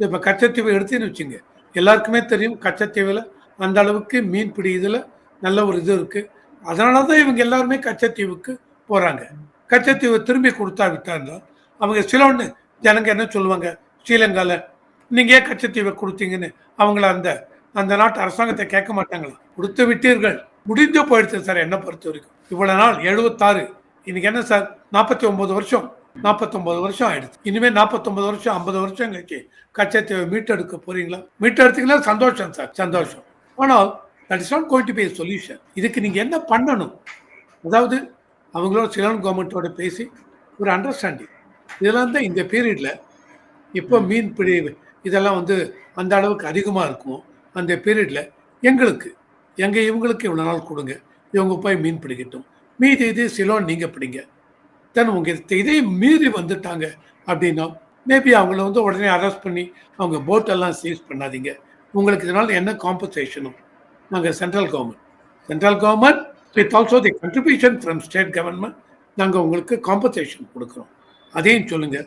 இப்போ கச்சத்தீவை எடுத்துன்னு வச்சுங்க. எல்லாருக்குமே தெரியும் கச்சத்தீவில் அந்த அளவுக்கு மீன் பிடிக்கிறதுல நல்ல ஒரு இது இருக்குது அதனால தான் இவங்க எல்லாருமே கச்சத்தீவுக்கு போகிறாங்க கச்சத்தீவை திரும்பி கொடுத்தா விட்டாங்க அவங்க சில ஒன்று ஜனங்க என்ன சொல்லுவாங்க ஸ்ரீலங்காவில் நீங்கள் ஏன் கச்சத்தீவை கொடுத்தீங்கன்னு அவங்கள அந்த அந்த நாட்டு அரசாங்கத்தை கேட்க மாட்டாங்களா? கொடுத்து விட்டீர்கள். முடிஞ்சு போயிடுச்சு சார் என்ன பொறுத்த வரைக்கும். இவ்வளோ நாள் எழுபத்தாறு இன்னைக்கு என்ன சார்? நாற்பத்தி ஒம்பது வருஷம். நாற்பத்தொன்பது வருஷம் ஆயிடுச்சு. இனிமே நாற்பத்தொன்பது வருஷம் ஐம்பது வருஷம் கழிச்சு கச்சத்தீவை மீட்டெடுக்க போறீங்களா? மீட்டெடுத்தீங்களா சந்தோஷம் சார் சந்தோஷம். ஆனால் that is not going to be solution இதுக்கு நீங்கள் என்ன பண்ணணும்? அதாவது அவங்களோட சிலோன் கவர்மெண்ட்டோட பேசி ஒரு அண்டர்ஸ்டாண்டிங் இதெல்லாம் தான் இந்த பீரியடில் இப்போ மீன் பிடி இதெல்லாம் வந்து அந்த அளவுக்கு அதிகமாக இருக்கும்? அந்த பீரியடில் எங்களுக்கு எங்கள் இவங்களுக்கு இவ்வளோ நாள் கொடுங்க. இவங்க போய் மீன் பிடிக்கட்டும். மீதி இது சிலோன் நீங்கள் பிடிங்க. தென் உங்க இதை மீறி வந்துட்டாங்க அப்படின்னா மேபி அவங்கள வந்து உடனே அரெஸ்ட் பண்ணி அவங்க போட்டெல்லாம் சீஸ் பண்ணாதீங்க. உங்களுக்கு இதனால என்ன காம்பன்சேஷனும் நாங்கள் central government central government with also the contribution from state government நாங்கள் உங்களுக்கு காம்பன்சேஷன் கொடுக்குறோம். அதையும் சொல்லுங்க.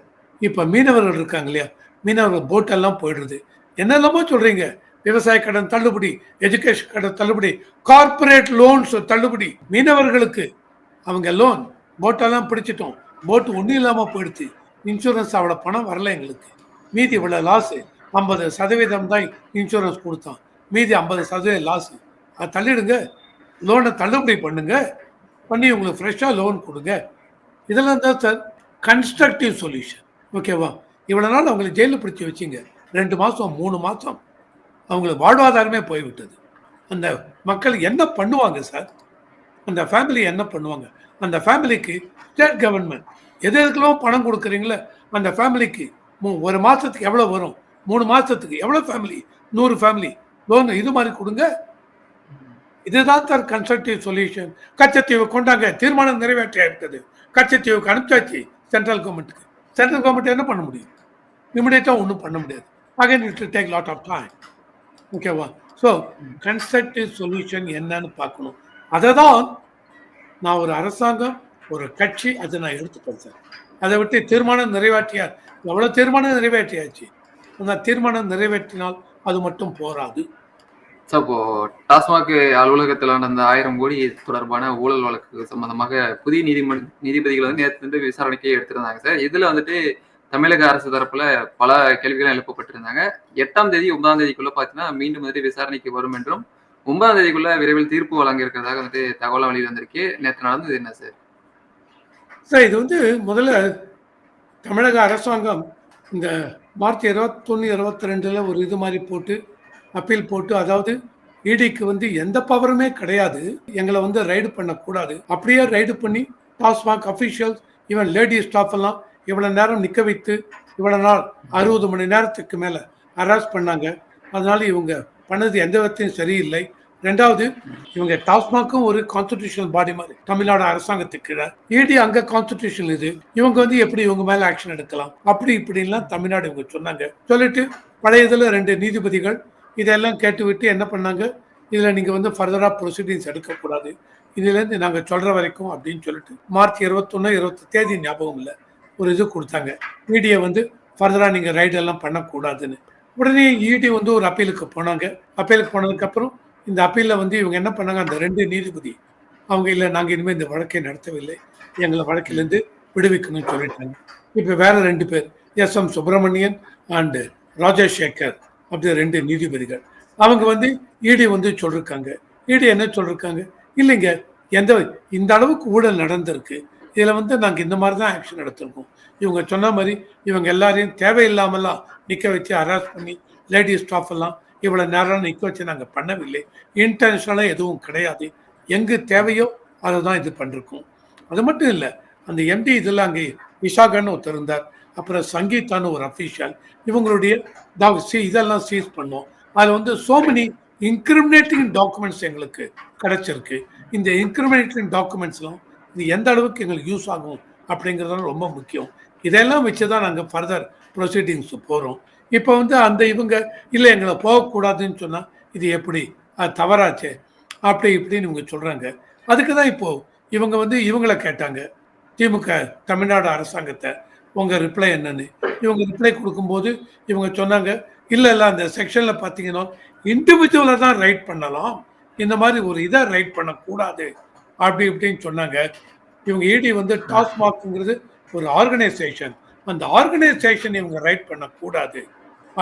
இப்போ மீனவர்கள் இருக்காங்க இல்லையா? மீனவர்கள் போட்டெல்லாம் போயிடுறது என்னெல்லாமோ சொல்றீங்க. விவசாய கடன் தள்ளுபடி எஜுகேஷன் கடன் தள்ளுபடி கார்ப்பரேட் லோன்ஸ் தள்ளுபடி மீனவர்களுக்கு அவங்க லோன் போட்டெல்லாம் பிடிச்சிட்டோம். போட்டு ஒன்றும் இல்லாமல் போயிடுச்சு. இன்சூரன்ஸ் அவ்வளோ பணம் வரல எங்களுக்கு. மீதி இவ்வளோ லாஸு ஐம்பது சதவீதம் தான் இன்சூரன்ஸ் கொடுத்தான் மீதி ஐம்பது சதவீதம் லாஸு அதை தள்ளிடுங்க. லோனை தள்ளுபடி பண்ணுங்க. பண்ணி உங்களுக்கு ஃப்ரெஷ்ஷாக லோன் கொடுங்க. இதெல்லாம் தான் சார் கன்ஸ்ட்ரக்டிவ் சொல்யூஷன் ஓகேவா இவ்வளோ நாள் அவங்களை ஜெயிலில் பிடிச்சி வச்சிங்க. ரெண்டு மாதம் மூணு மாதம் அவங்களுக்கு வாழ்வாதாரமே போய்விட்டது. அந்த மக்கள் என்ன பண்ணுவாங்க சார் அந்த ஃபேமிலி என்ன பண்ணுவாங்க? அந்த ஃபேமிலிக்கு ஸ்டேட் கவர்மெண்ட் எது எதுக்கெல்லாம் பணம் கொடுக்குறீங்களோ அந்த ஃபேமிலிக்கு ஒரு மாதத்துக்கு எவ்வளோ வரும்? மூணு மாதத்துக்கு எவ்வளோ ஃபேமிலி நூறு ஃபேமிலி லோன் இது மாதிரி கொடுங்க. இதுதான் சார் கன்ஸ்ட்ரக்டிவ் சொல்யூஷன் கச்சத்தீவு கொண்டாங்க. தீர்மானம் நிறைவேற்றி இருக்குது கச்சத்தீவுக்கு அனுப்பிச்சாச்சு சென்ட்ரல் கவர்மெண்ட்டுக்கு சென்ட்ரல் கவர்மெண்ட் என்ன பண்ண முடியும்? இமிடியேட்டாக ஒன்றும் பண்ண முடியாது. Again it take lot of time ஓகேவா ஸோ கன்ஸ்ட்ரக்டிவ் சொல்யூஷன் என்னன்னு பார்க்கணும். அதை தான் நான் ஒரு அரசாங்கம் ஒரு கட்சி அதை நான் எடுத்துப்பேன் சார். அதை விட்டு தீர்மானம் நிறைவேற்றியார் எவ்வளோ தீர்மானம் நிறைவேற்றியாச்சு? அந்த தீர்மானம் நிறைவேற்றினால் அது மட்டும் போராது. சார் இப்போ டாஸ்மாக் அலுவலகத்தில் நடந்த ஆயிரம் கோடி தொடர்பான ஊழல் வழக்கு சம்பந்தமாக புதிய நீதிமன்ற நீதிபதிகள் வந்து நேற்று வந்து விசாரணைக்கே எடுத்திருந்தாங்க சார். இதில் வந்துட்டு தமிழக அரசு தரப்புல பல கேள்விகள் எழுப்பப்பட்டிருந்தாங்க. எட்டாம் தேதி ஒன்பதாம் தேதிக்குள்ள பார்த்தீங்கன்னா மீண்டும் வந்துட்டு விசாரணைக்கு வரும் என்றும் ஒன்பதாம் தேதிக்குள்ள விரைவில் தீர்ப்பு வழங்க இருக்கிறதாக வந்துட்டு தகவல் வெளியில் வந்திருக்கு. நேற்று நடந்தது என்ன சார்? சார் இது வந்து முதல்ல தமிழக அரசாங்கம் இந்த மார்ச் இருபத்தொன்று இருபத்தி ரெண்டில் ஒரு இது மாதிரி போட்டு அப்பீல் போட்டு அதாவது இடிக்கு வந்து எந்த பவருமே கிடையாது. எங்களை வந்து ரைடு பண்ணக்கூடாது. அப்படியே ரைடு பண்ணி டாஸ்மாக் அஃபிஷியல்ஸ் இவன் லேடி ஸ்டாஃப் எல்லாம் இவ்வளோ நேரம் நிற்க வைத்து இவ்வளோ நாள் அறுபது மணி நேரத்துக்கு மேலே அரெஸ்ட் பண்ணாங்க. அதனால இவங்க பண்ணது எந்த விதத்தையும் சரியில்லை. ரெண்டாவது இவங்க டாஸ்மாக்கும் ஒரு கான்ஸ்டிடியூஷனல் பாடி மாதிரி தமிழ்நாடு அரசாங்கத்துக்கு கீழே. இடி அங்க கான்ஸ்டிடியூஷன் இது? இவங்க வந்து எப்படி இவங்க மேல ஆக்ஷன் எடுக்கலாம்? அப்படி இப்படின்லாம் தமிழ்நாடு இவங்க சொன்னாங்க. சொல்லிட்டு பழைய இதுல ரெண்டு நீதிபதிகள் இதெல்லாம் கேட்டுவிட்டு என்ன பண்ணாங்க? இதுல நீங்க வந்து ஃபர்தரா ப்ரொசீடிங்ஸ் எடுக்கக்கூடாது. இதுலேருந்து நாங்கள் சொல்கிற சொல்ற வரைக்கும் அப்படின்னு சொல்லிட்டு மார்ச் இருபத்தொன்னு இருபத்தி தேதி ஞாபகம் இல்லை. ஒரு இது கொடுத்தாங்க. இடியை வந்து ஃபர்தராக நீங்கள் ரைடெல்லாம் பண்ணக்கூடாதுன்னு. உடனே இடி வந்து ஒரு அப்பீலுக்கு போனாங்க. அப்பீலுக்கு போனதுக்கப்புறம் இந்த அப்பீலில் வந்து இவங்க என்ன பண்ணாங்க? அந்த ரெண்டு நீதிபதி அவங்க இல்லை நாங்கள் இனிமேல் இந்த வழக்கை நடத்தவில்லை. எங்களை வழக்கிலேருந்து விடுவிக்கணும்னு சொல்லிட்டாங்க. இப்போ வேற ரெண்டு பேர் S M Subramanian and Rajasekar அப்படி ரெண்டு நீதிபதிகள். அவங்க வந்து இடி வந்து சொல்லிருக்காங்க. இடி என்ன சொல்லிருக்காங்க? இல்லைங்க எந்த இந்த அளவுக்கு ஊழல் நடந்திருக்கு. இதில் வந்து நாங்கள் இந்த மாதிரி தான் ஆக்ஷன் எடுத்திருக்கோம் இவங்க சொன்ன மாதிரி இவங்க எல்லாரையும் தேவையில்லாமலாம் நிற்க வச்சு ஹராஸ் பண்ணி லேடிஸ் ஸ்டாஃப் எல்லாம் இவ்வளோ நேரம் நிற்க வச்சு நாங்கள் பண்ணவில்லை. இன்டென்ஷனலாக எதுவும் கிடையாது. எங்கு தேவையோ அதை தான் இது பண்ணிருக்கோம். அது மட்டும் இல்லை அந்த எம்டி இதில் அங்கே விஷாகன்னு ஒருத்தர் இருந்தார். அப்புறம் சங்கீதான்னு ஒரு அஃபீஷியல் இவங்களுடைய இதெல்லாம் சீஸ் பண்ணோம். அதில் வந்து சோ மெனி இன்கிரிமினேட்டிங் டாக்குமெண்ட்ஸ் எங்களுக்கு கிடைச்சிருக்கு. இந்த இன்கிரிமினேட்டிங் டாக்குமெண்ட்ஸ்லாம் இது எந்த அளவுக்கு எங்களுக்கு யூஸ் ஆகும் அப்படிங்கிறதுலாம் ரொம்ப முக்கியம். இதெல்லாம் வச்சு தான் நாங்கள் ஃபர்தர் ப்ரொசீடிங்ஸ் போகிறோம் இப்போ வந்து அந்த இவங்க இல்லை எங்களை போகக்கூடாதுன்னு சொன்னால் இது எப்படி? அது தவறாச்சே? அப்படி இப்படின்னு இவங்க சொல்கிறாங்க அதுக்கு தான் இப்போது இவங்க வந்து இவங்கள கேட்டாங்க. திமுக தமிழ்நாடு அரசாங்கத்தை உங்கள் ரிப்ளை என்னன்னு? இவங்க ரிப்ளை கொடுக்கும்போது இவங்க சொன்னாங்க இல்லை இல்லை அந்த செக்ஷனில் பார்த்தீங்கன்னா இண்டிவிஜுவலாக தான் ரைட் பண்ணலாம். இந்த மாதிரி ஒரு இதை ரைட் பண்ணக்கூடாது. அப்படி இப்படின்னு சொன்னாங்க. இவங்க இடி வந்து டாஸ்மாக்ங்கிறது ஒரு ஆர்கனைசேஷன் அந்த ஆர்கனைசேஷன் இவங்க ரைட் பண்ணக்கூடாது.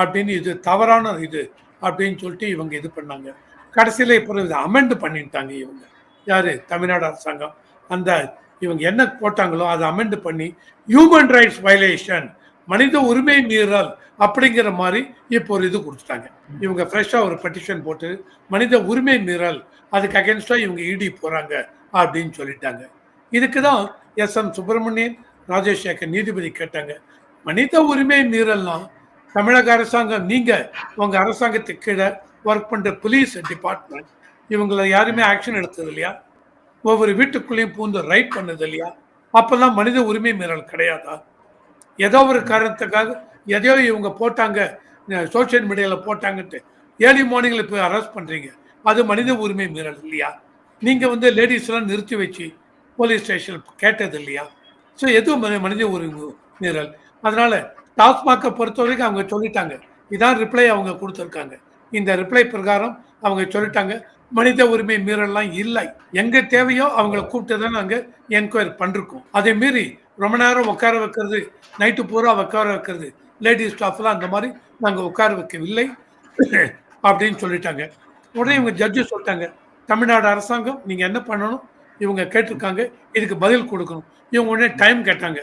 அப்படின்னு இது தவறான இது அப்படின்னு சொல்லிட்டு இவங்க இது பண்ணாங்க. கடைசியில் இப்போ இதை அமெண்ட் பண்ணிட்டாங்க இவங்க. யார்? தமிழ்நாடு அரசாங்கம். அந்த இவங்க என்ன போட்டாங்களோ அதை அமெண்ட் பண்ணி ஹியூமன் ரைட்ஸ் வயலேஷன் மனித உரிமை மீறல் அப்படிங்கிற மாதிரி இப்போ ஒரு இது கொடுத்துட்டாங்க. இவங்க ஃப்ரெஷ்ஷாக ஒரு பெட்டிஷன் போட்டு மனித உரிமை மீறல் அதுக்கு அகேன்ஸ்டாக இவங்க இடி போகிறாங்க அப்படின்னு சொல்லிட்டாங்க. இதுக்கு தான் எஸ் எம் சுப்பிரமணியன் ராஜசேகர் நீதிபதி கேட்டாங்க மனித உரிமை மீறல்னா தமிழக அரசாங்கம் நீங்க உங்க அரசாங்கத்துக்கு கீழே ஒர்க் பண்ற போலீஸ் டிபார்ட்மெண்ட் இவங்களை யாருமே ஆக்ஷன் எடுத்தது இல்லையா? ஒவ்வொரு வீட்டுக்குள்ளேயும் பூந்து ரைட் பண்ணது இல்லையா? அப்பெல்லாம் மனித உரிமை மீறல் கிடையாதா? ஏதோ ஒரு காரணத்துக்காக எதையோ இவங்க போட்டாங்க சோஷியல் மீடியாவில் போட்டாங்கன்ட்டு ஏர்லி மார்னிங்கில் போய் அரெஸ்ட் பண்ணுறீங்க அது மனித உரிமை மீறல் இல்லையா? நீங்கள் வந்து லேடிஸ்லாம் நிறுத்தி வச்சு போலீஸ் ஸ்டேஷன் கேட்டது இல்லையா? ஸோ எதுவும் மனித உரிமை மீறல். அதனால டாஸ்மாகை பொறுத்த வரைக்கும் அவங்க சொல்லிட்டாங்க. இதான் ரிப்ளை அவங்க கொடுத்துருக்காங்க. இந்த ரிப்ளை பிரகாரம் அவங்க சொல்லிட்டாங்க. மனித உரிமை மீறல்லாம் இல்லை. எங்க தேவையோ அவங்கள கூப்பிட்டு தான் நாங்கள் என்கொயரி பண்ணிருக்கோம். அதே மீறி ரொம்ப நேரம் உட்கார வைக்கிறது நைட்டு பூரா உட்கார வைக்கிறது லேடிஸ் ஸ்டாஃப்லாம் அந்த மாதிரி நாங்கள் உட்கார வைக்கவில்லை அப்படின்னு சொல்லிட்டாங்க. உடனே இவங்க ஜட்ஜு சொல்லிட்டாங்க. தமிழ்நாடு அரசாங்கம் நீங்கள் என்ன பண்ணணும்? இவங்க கேட்டிருக்காங்க. இதுக்கு பதில் கொடுக்கணும். இவங்க உடனே டைம் கேட்டாங்க.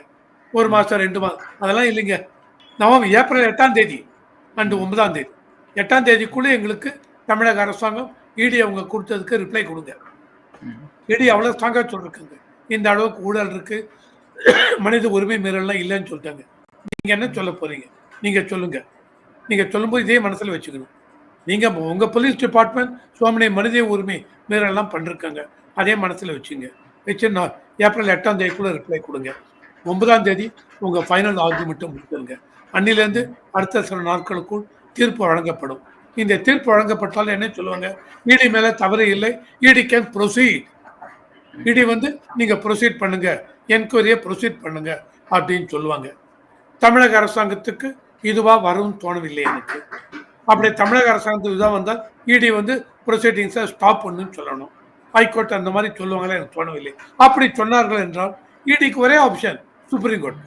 ஒரு மாதம் ரெண்டு மாதம் அதெல்லாம் இல்லைங்க. நவம்பர் ஏப்ரல் எட்டாம் தேதி அண்டு ஒன்பதாம் தேதி. எட்டாம் தேதிக்குள்ளே எங்களுக்கு தமிழக அரசாங்கம் இடி அவங்க கொடுத்ததுக்கு ரிப்ளை கொடுங்க. இடி அவ்வளோ ஸ்ட்ராங்காக சொல்லிருக்குங்க. இந்த அளவுக்கு ஊழல் இருக்கு. மனித உரிமை மீறல்லாம் இல்லைன்னு சொல்லிட்டாங்க. நீங்கள் என்ன சொல்ல போறீங்க? நீங்கள் சொல்லுங்க. நீங்கள் சொல்லும்போது இதே மனசில் வச்சுக்கணும். நீங்கள் உங்கள் போலீஸ் டிபார்ட்மெண்ட் சோமனை மனித உரிமை மீறல்லாம் பண்ணிருக்காங்க. அதே மனசில் வச்சுங்க. வச்சு நான் ஏப்ரல் எட்டாம் தேதிக்குள்ளே ரிப்ளை கொடுங்க. ஒன்பதாம் தேதி உங்கள் ஃபைனல் ஆர்குமெண்ட்டை முடிச்சிருங்க. அன்னிலிருந்து அடுத்த சில நாட்களுக்குள் தீர்ப்பு வழங்கப்படும். இந்த தீர்ப்பு வழங்கப்பட்டால் என்ன சொல்லுவாங்க? இடி மேலே தவறு இல்லை. இடி கேன் ப்ரொசீட் இடி வந்து நீங்கள் ப்ரொசீட் பண்ணுங்க. என்கொயரியை ப்ரொசீட் பண்ணுங்க அப்படின்னு சொல்லுவாங்க. தமிழக அரசாங்கத்துக்கு இதுவா வரும்னு தோணவில்லை எனக்கு. அப்படி தமிழக அரசாங்கத்துக்கு இதுவாக வந்தால் இடி வந்து ப்ரொசீடிங்ஸை ஸ்டாப் பண்ணுன்னு சொல்லணும். ஹைகோர்ட் அந்த மாதிரி சொல்லுவாங்களே எனக்கு தோணவில்லை. அப்படி சொன்னார்கள் என்றால் இடிக்கு ஒரே ஆப்ஷன் சுப்ரீம் கோர்ட்